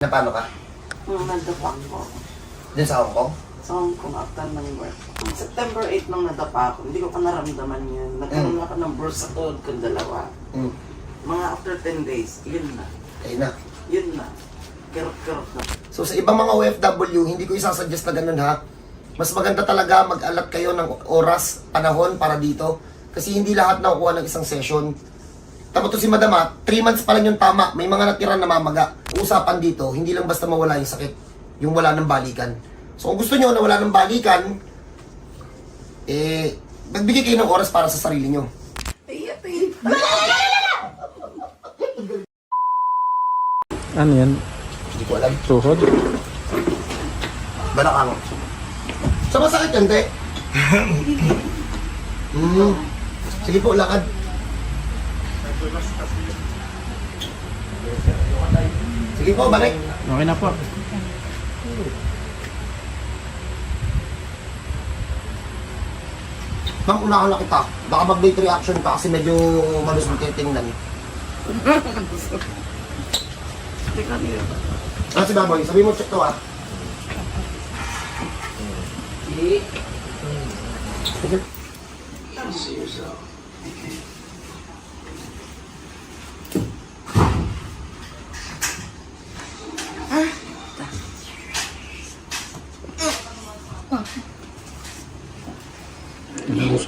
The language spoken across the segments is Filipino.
Na paano ka? Nung nadapa ko. Diyan sa Hong Kong? Sa Hong Kong after ng work. September 8 nung nadapa ako, hindi ko pa naramdaman yun. Nagkaroon ako ng burst sa tuhod ko dalawa. Hmm. Mga after 10 days, yun na. Ayun na. Yun na. Kerot-kerot na. So sa ibang mga OFW, hindi ko isasuggest na ganun ha. Mas maganda talaga mag-alat kayo ng oras, panahon para dito. Kasi hindi lahat nakukuha ng isang session. Tama to si Madama, 3 months pa lang yung tama. May mga natira na mamaga. Usapan dito, hindi lang basta mawala yung sakit. Yung wala ng balikan. So kung gusto nyo na wala ng balikan, eh, magbigay kayo ng oras para sa sarili nyo. Ano yan? Hindi ko alam. Tuhod? Balakang. Sa masakit yan, te? Hmm. Sige po, lakad. Sige po, balik. Okay na po. Ma'am, unahan na kita. Baka mag-date reaction ka kasi medyo malus mo titingnan. Teka niyo. Ah, si Baboy, sabi mo check to ah. Sige.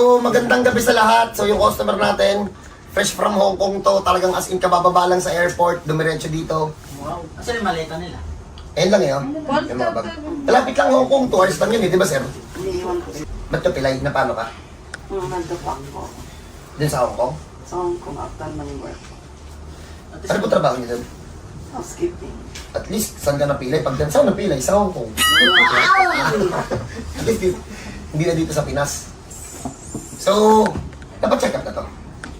So, magandang gabi sa lahat. So, yung customer natin, fresh from Hong Kong to, talagang as in kabababa lang sa airport, dumiretso dito. Wow. Asa yung maleta nila? Ayun lang eh, oh. Yung mga bag. Malapit lang Hong Kong, 2 hours lang yun eh, di ba sir? Iniiwan ko. Ba't ka pilay? Na paano ka? Nung nadapa ko. Diyan sa Hong Kong? Sa Hong Kong after ng work. At Ano po trabaho niyo doon? Housekeeping. At least, saan ka napilay? Pag dyan, saan napilay? Sa Hong Kong. At least, di- hindi na dito sa Pinas. So, dapat check up na to.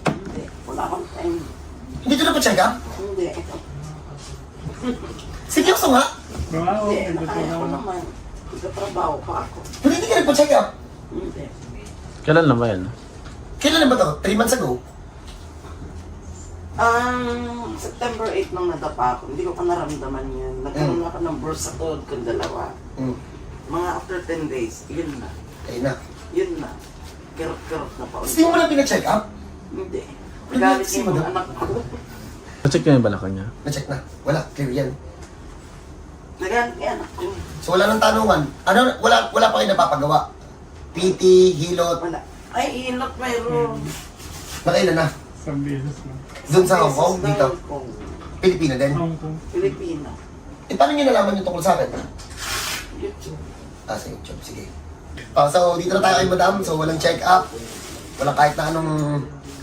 Hindi. Wala akong time. Hindi ko dapat check up? Hindi. Seryoso nga? Hindi. Nakaya ko naman. Nagtatrabaho pa ako. Pero hindi ka nagpa-check up. Hindi. Kailan na ba yan? Kailan na ba to? 3 months ago? Ang September 8 nung nadapa ako, hindi ko pa naramdaman yun. Nagkaroon ako ng burst sa tuhod ko dalawa. Hmm. Mga after 10 days, yun na. Ayun na. Yun na. Kerot-kerot na pa Tapos di mo lang pina-check up? Hindi. Ano Galit si yung madam? anak ko. Na-check niya yung balakang niya. Na-check na. Wala. Clear yan. Nagalit yung anak ko. So wala nang tanungan. Ano, wala, wala pa kayo napapagawa? PT, hilot, Wala. Ay, inot mayroon. nakailan na? Isang beses lang. Doon sa Hong Kong, Beses na dito. Hong Kong. Pilipina din. Hong Kong. Pilipina. Eh, paano nyo nalaman yung tungkol sa akin? YouTube. Ah, sa YouTube. Sige. Ah, so, dito na tayo kay madam. So, walang check-up. Walang kahit na anong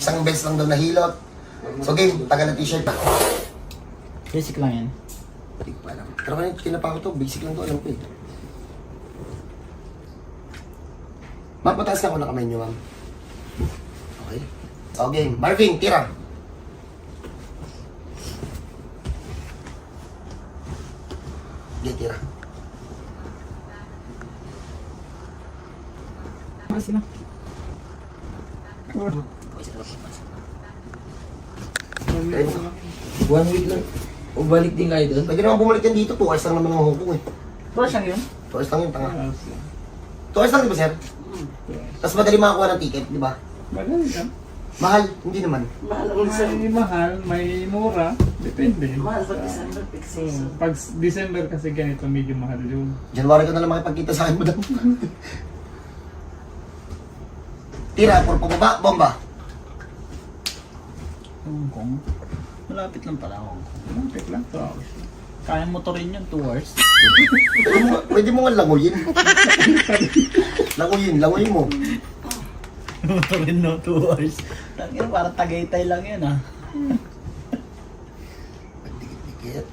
isang beses lang doon na hilot. So, game. Tagal na t-shirt na. Basic lang yan. Hindi ko pa alam. Pero kanina kinapa ko to. Basic lang to. Alam ko eh. Ma'am, mataas ka ko na kamay nyo, ma'am. Okay. So, game. Marvin, tira. Okay, tira. One week lang. Din kayo doon? Pwede naman bumalik yan dito. 2 hours lang naman ng Hong Kong eh. First lang yun? 2 hours lang yun, tanga. 2 hours lang, di ba, sir? Tapos madali makakuha ng ticket, di ba? Madali lang. Mahal, hindi naman. Mahal ang isang. May mahal, may mura. Depende. Mahal pag December peak So, season. pag December kasi ganito, medyo mahal yun. January ko na lang makipagkita sa akin, madam. Tira, puro pababa, bomba. Hong Kong. Malapit lang pala Kong. Malapit lang to. Kaya mo to rin yun, 2 hours. Pwede mo, pwede mo nga languyin. languyin, languyin mo. mo to rin no, 2 hours. Tangina, parang tagaytay lang yun ah. Pagdikit-dikit.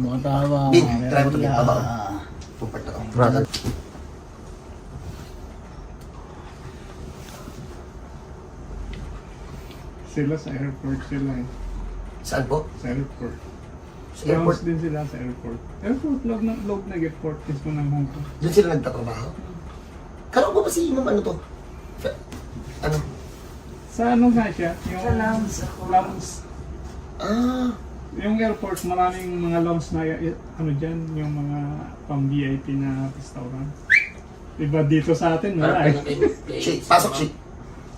Mga tawa. Din, try mo to, to. Brother. Sila sa airport sila eh. Saan po? Sa airport. Sa airport. Grounds din sila sa airport. Airport, loob na, loob na airport mismo ng Hong Kong. Doon sila nagtatrabaho. Kala ko ba si Imam ano to? Fa- Ano? Sa ano nga siya? Yung Sa lounge ako. lounge. Ah, Yung airport, maraming mga lounge na eh, ano dyan, yung mga pang VIP na restaurant. Iba dito sa atin, wala eh. kay- shit. Pasok shit.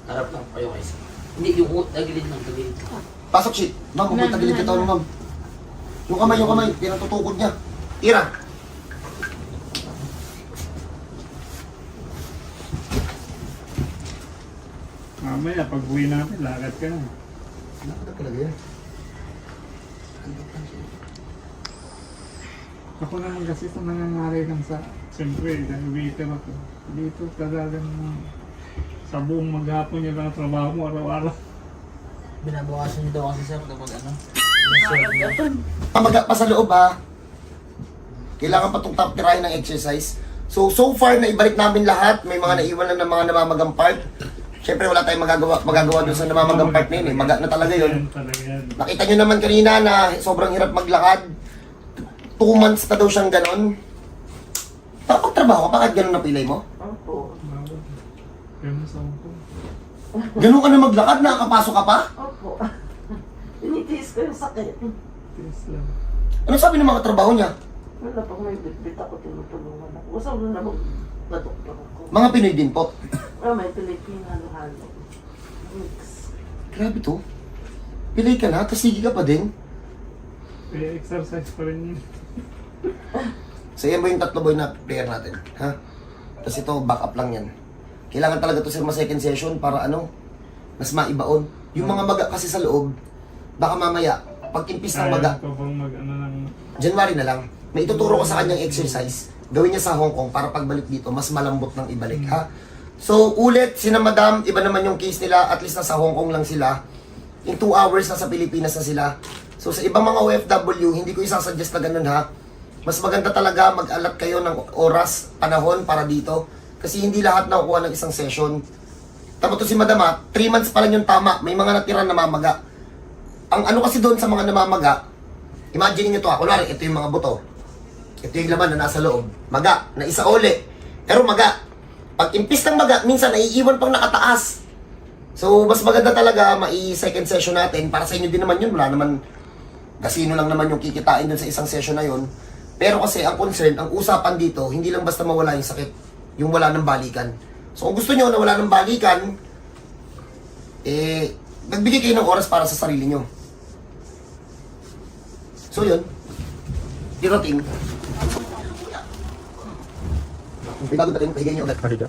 Harap lang kayo kayo. Hindi, yung ut, tagilid lang, tagilid. Pasok shit. Ma'am, pupunta gilid ka to, ma'am. Yung kamay, yung kamay. Pinatutukod niya. Tira. Mamaya, pag uwi natin, lakad ka na. Ba talaga yan? Ako naman kasi sa nangyayari lang sa, siyempre, dahil waiter ako. Dito talagang sa buong maghapon niya lang ang trabaho mo araw-araw. Binabawasan niyo daw kasi sir kapag ano. Pamaga pa sa loob ha. Kailangan pa itong top ng exercise. So, so far, na ibalik namin lahat. May mga naiwan lang ng mga namamagang part. Siyempre, wala tayong magagawa, magagawa dun sa namamagang part na yun. Eh. Maga na talaga yun. Nakita nyo naman kanina na sobrang hirap maglakad. Two months na daw siyang ganon. Tapagtrabaho ka, bakit ganon na pilay mo? Opo. Ganun ka na maglakad, nakakapasok ka pa? Opo. Tinitiis ko yung sakit. Tiis lang. Ano sabi ng mga trabaho niya? Wala pag may bitbit ako, tinutulungan ako. Gusto mo na mag-doktor ako. Mga Pinoy din po. Ah, may Pilipino halo-halo. Mix. Grabe to. Pilay ka na, tapos sige ka pa din. Kaya exercise pa rin yun. So yan ba yung tatlo boy na player natin? Ha? Tapos ito, backup lang yan. Kailangan talaga to sir ma second session para ano, mas maibaon. Yung mga maga kasi sa loob, baka mamaya, pag impis ng ko bang mag ano January na lang, may ituturo ko sa kanyang exercise. Gawin niya sa Hong Kong para pagbalik dito, mas malambot ng ibalik, ha? So, ulit, sina madam, iba naman yung case nila, at least nasa Hong Kong lang sila. In 2 hours, nasa Pilipinas na sila. So, sa ibang mga OFW, hindi ko isasuggest na ganun, ha? Mas maganda talaga mag-alat kayo ng oras, panahon para dito. Kasi hindi lahat nakukuha ng isang session. Tama to si madam, ha? 3 months pa lang yung tama. May mga natira na mamaga. Ang ano kasi doon sa mga namamaga, Imagine niyo to, ah. kunwari, ito yung mga buto. Ito yung laman na nasa loob. Maga, na isa uli. Pero maga. Pag impis ng maga, minsan naiiwan pang nakataas. So, mas maganda talaga mai-second session natin. Para sa inyo din naman yun. Wala naman, gasino lang naman yung kikitain dun sa isang session na yun. Pero kasi, ang concern, ang usapan dito, hindi lang basta mawala yung sakit. Yung wala ng balikan. So, kung gusto nyo na wala ng balikan, eh, nagbigay kayo ng oras para sa sarili nyo. So yun, dirating. Bago dating, pahigay niyo agad. Pahiga.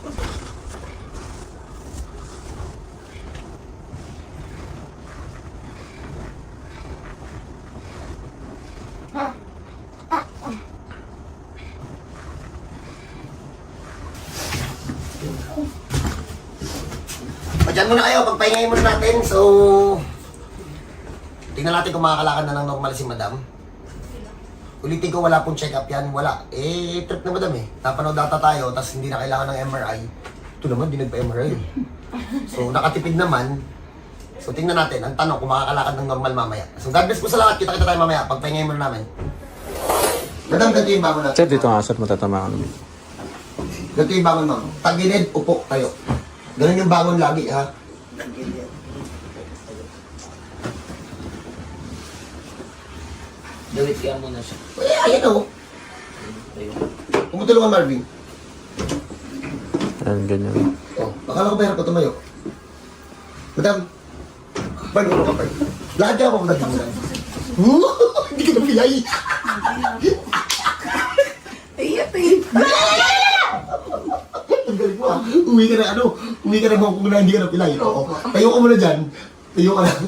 O, dyan muna kayo, pagpahingay muna natin. So, tingnan natin kung makakalakad na ng normal si madam. Ulitin ko, wala pong check-up yan. Wala. Eh, trip na madam eh. Napanood data tayo, tapos hindi na kailangan ng MRI. Ito naman, di nagpa-MRI. So, nakatipid naman. So, tingnan natin. Ang tanong, kung makakalakad ng normal mamaya. So, God bless po sa lahat. Kita-kita tayo mamaya. Pagpahingay muna namin. Madam, ganito yung bangon natin. Sir, dito nga sir, matatamaan. Ganito yung bangon, ma'am. Tagilid, upo, tayo. Ganun yung bangon lagi, ha? Dawit kaya muna siya. Eh, ayan o. Tayo. Kumutulungan, Marvin. Ayan, ganyan. Oh, akala ko ba hirap ka tumayo? Madam, Bard, ulo ka, Bard. Lahat ka pa mo nagtimulan. Hindi ka napilay. Iyak, iyak. Ang galing mo ah. Uwi ka na ano, uwi ka na Hong Kong na hindi ka napilay. Oo. Tayo ka muna dyan. Tayo ka na.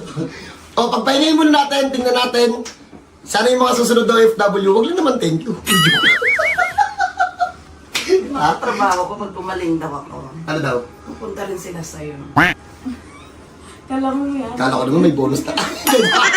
O, pagpahingayin muna natin, tingnan natin. Sana yung mga susunod na OFW, wag lang naman thank you. Mga trabaho ko pag gumaling daw ako. ano daw? Pupunta rin sila sa'yo. Kala mo yan. Kala ko naman may bonus na.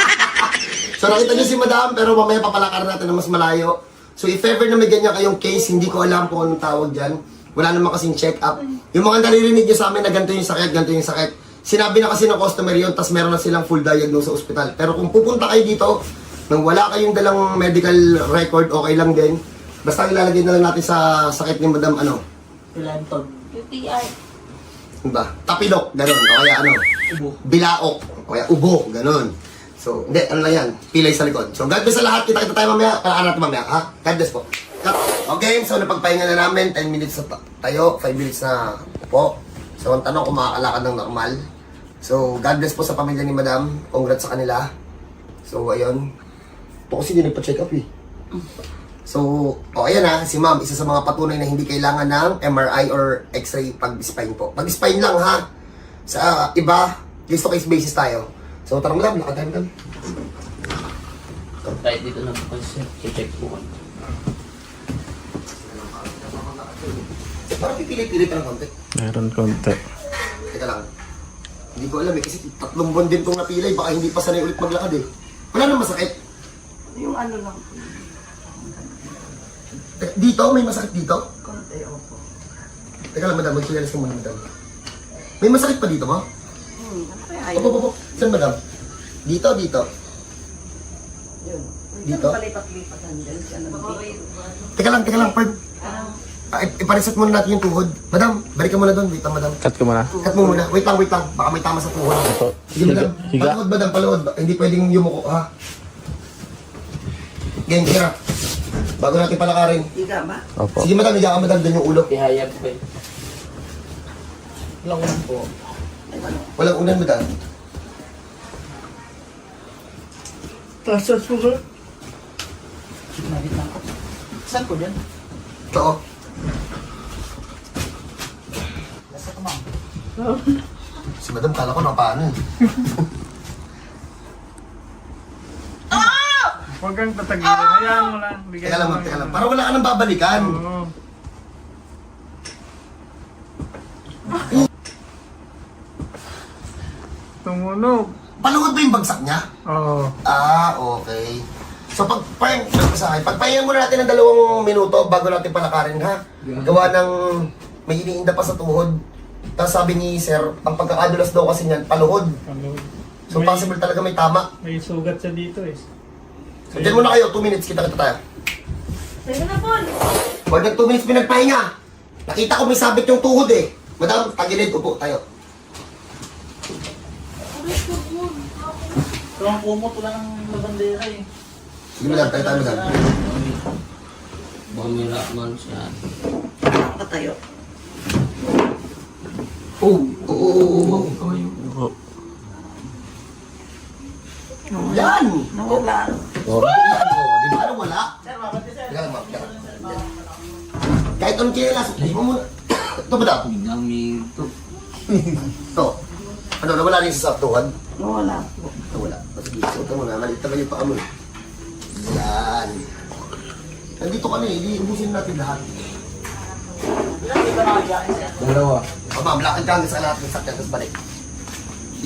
so nakita niyo si Madam, pero mamaya papalakaran natin na mas malayo. So if ever na may ganyan kayong case, hindi ko alam kung anong tawag dyan. Wala naman kasing check-up. Yung mga naririnig niyo sa amin na ganito yung sakit, ganito yung sakit. Sinabi na kasi ng customer yun, tas meron na silang full diagnose sa ospital. Pero kung pupunta kayo dito, nang wala kayong dalang medical record, okay lang din. Basta ilalagay na lang natin sa sakit ni Madam, ano, Pilantog. UTI. ano ba? Tapilok, ganun. O kaya ano? Ubo. Bilaok. O kaya ubo, ganun. So, hindi, ano lang yan? Pilay sa likod. So, God bless sa lahat. Kita-kita tayo mamaya. Palaan natin mamaya, ha? God bless po. Okay, so napagpahinga na namin. 10 minutes na ta- tayo. 5 minutes na po. So, ang tanong kung makakalakad ng normal. So, God bless po sa pamilya ni Madam. Congrats sa kanila. So, ayun. Po kasi hindi nagpa-check up eh. So, o ayan ha, si ma'am, isa sa mga patunay na hindi kailangan ng MRI or X-ray pag spine po. Pag spine lang ha, sa iba, case to case basis tayo. So, tara madam, lakad tayo madam. Kahit dito na po kasi check po ko. Parang pipili-pili pa ng konti. Meron konti. Teka lang. Hindi ko alam eh, kasi tatlong buwan din itong napilay, baka hindi pa sanay ulit maglakad eh. Wala nang masakit. Yung ano lang, Eh, Dito, may masakit dito? konti, opo. Teka lang madam, magkilalas ka muna madam. May masakit pa dito mo? Hmm, ano kaya Opo, opo, opo. Saan madam? Dito, dito. Yun. Dito? Palipat-lipatan dyan siya ng Teka lang, teka lang, Pern. Ah, ip- ipareset muna natin yung tuhod. Madam, balik ka muna doon. Wait lang, madam. Cut ko muna. Cut mo muna. Wait lang, wait lang. Baka may tama sa tuhod. Ito. Sige, madam. Higa. Paluhod, madam. Paluhod. Hindi pwedeng yumuko, ha? Game, tira. Bago natin palakarin. Higa ba? Opo. Sige, madam. Higa ka, madam. Doon yung ulo. Ihayag ko eh. Lang po. Walang unan, madam. Tasas mo ka. Saan ko dyan? Ito, oh. Si madam, kala ko na paano eh. Huwag kang tatagilan. Hayaan mo lang. Bigyan Teka lang, ma'am. Teka lang. Para wala ka nang babalikan. Oo. Tumunog. Paluhod ba yung bagsak niya? Oo. Ah, okay. So pag pag sa akin, pagpahinga muna natin ng dalawang minuto bago natin palakarin ha. Gawa ng may iniinda pa sa tuhod. Tapos sabi ni sir, ang pagkakadulas daw kasi niyan, paluhod. Ano? So may, possible talaga may tama. may sugat siya dito eh. So dyan muna kayo, 2 minutes, kita-kita tayo. Sige na, Paul. Pag nag 2 minutes pinagpahinga, nakita ko may sabit yung tuhod eh. Madam, tagilid, upo tayo. Ang kumot, wala ng labandera eh. Sige madam, tayo tayo madam. Baka may siya. Patayo. Oo, oo, oo, oo. Oh. Yan! Nawala. Oh, di ba ano wala? Teka lang, ma'am. teka lang. Kahit anong kinilas, mo muna. Ito ba daw? Dami ito. Ito. Ano, nawala rin sa saktuhan? Nawala. Nawala. Sige, suot mo na. Maliit naman yung paa mo. Yan. Nandito ka na eh. Hindi, ubusin natin lahat. Dalawa. O ma'am, lakad ka hanggang sa lahat ng sakyan, tapos balik.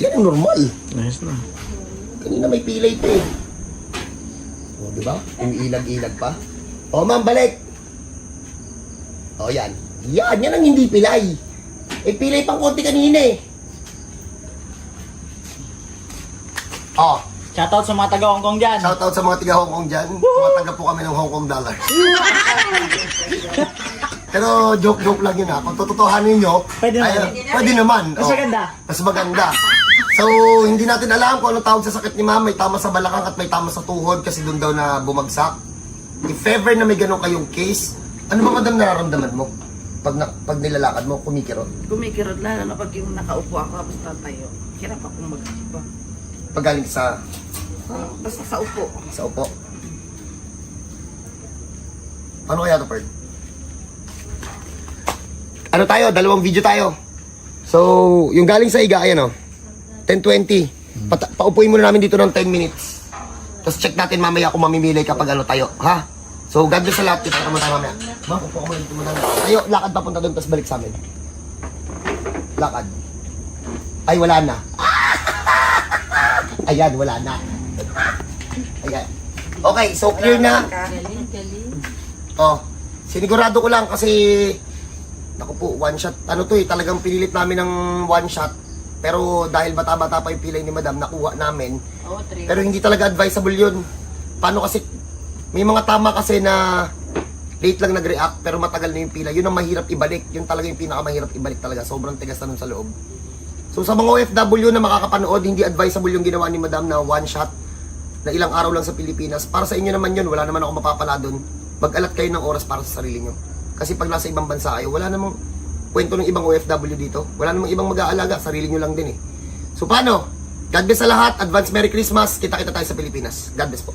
Yan ang normal. Nice na. Kanina may pilay pa eh. O, di ba? Yung ilag-ilag pa. O, ma'am, balik. O, yan. Yan, yan ang hindi pilay. Eh, pilay pang konti kanina eh. O, Shoutout sa mga taga Hong Kong dyan. shoutout sa mga tiga Hong Kong dyan. Tumatanggap po kami ng Hong Kong dollar. Pero joke-joke lang yun ha. Kung tututuhanin nyo, Pwede ay, naman. pwede naman. Mas O. maganda. Mas maganda. So, hindi natin alam kung anong tawag sa sakit ni ma'am. May tama sa balakang at may tama sa tuhod kasi doon daw na bumagsak. If ever na may ganun kayong case, ano ba madam nararamdaman mo? Pag, na, pag nilalakad mo, kumikirot. Kumikirot lalo na pag yung nakaupo ako tapos tatayo. Hirap akong mag-iba. Pag galing sa, Ah, basta sa upo. sa upo. Paano kaya ito, Perd? Ano tayo? Dalawang video tayo. So, yung galing sa iga, ayan o. 10.20. Pata- paupuin muna namin dito ng 10 minutes. Tapos check natin mamaya kung mamimili kapag ano tayo. Ha? So, God bless sa lahat. Kita ka muna tayo mamaya. Ma, upo ka muna dito muna. Tayo, lakad papunta doon, tapos balik sa amin. Lakad. Ay, wala na. Ayan, wala na. Ayan. Okay, so clear na. Galing, galing. Oh, sinigurado ko lang kasi Naku po, one shot. Ano to eh, talagang pinilit namin ng one shot. Pero dahil bata-bata pa yung pilay ni madam, nakuha namin. Oo, three. Pero hindi talaga advisable yun. Paano kasi, may mga tama kasi na late lang nag-react pero matagal na yung pila. Yun ang mahirap ibalik. Yun talaga yung pinakamahirap ibalik talaga. Sobrang tigas na nun sa loob. So sa mga OFW na makakapanood, hindi advisable yung ginawa ni madam na one shot na ilang araw lang sa Pilipinas. Para sa inyo naman yun, wala naman ako mapapala doon. Mag-alat kayo ng oras para sa sarili nyo. Kasi pag nasa ibang bansa kayo, wala namang kwento ng ibang OFW dito. Wala namang ibang mag-aalaga, sarili nyo lang din eh. So paano? God bless sa lahat. Advance Merry Christmas. Kita-kita tayo sa Pilipinas. God bless po.